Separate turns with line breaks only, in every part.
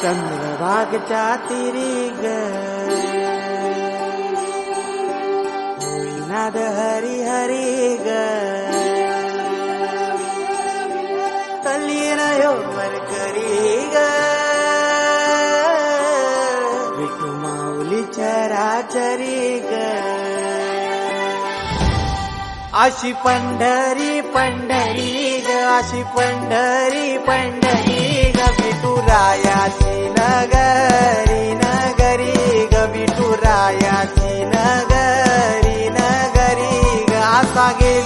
चन्द्रवाघ चातिरि गोरिनाद हरि हरि गलीरायोी गु मा चराचरी ग अशि पण्ढरि पण्डरी ग अशि पण्ढरि पण्डरी ग रा ग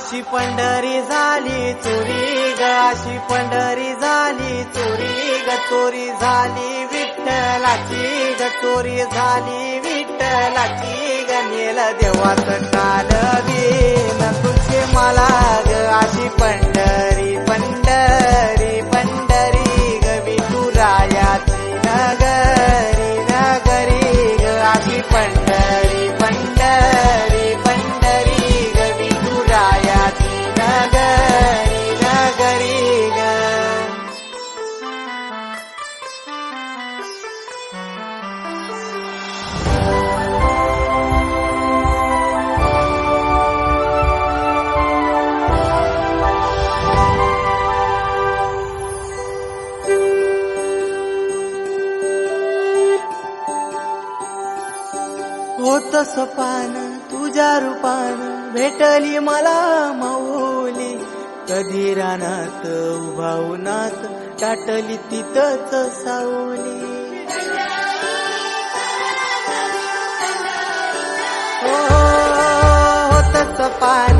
अशी पंढरी झाली चोरी ग अशी पंढरी झाली चोरी ग चोरी झाली विठ्ठलाची ग चोरी झाली विठ्ठलाची ग नेल देवाचं काल न तुझे मला ग अशी पंढरी. होत सपान तुझ्या रूपान भेटली मला माऊली. कधी रानात उभा उन्हात टाटली तिथंच सावली. हो, हो, हो होत सपान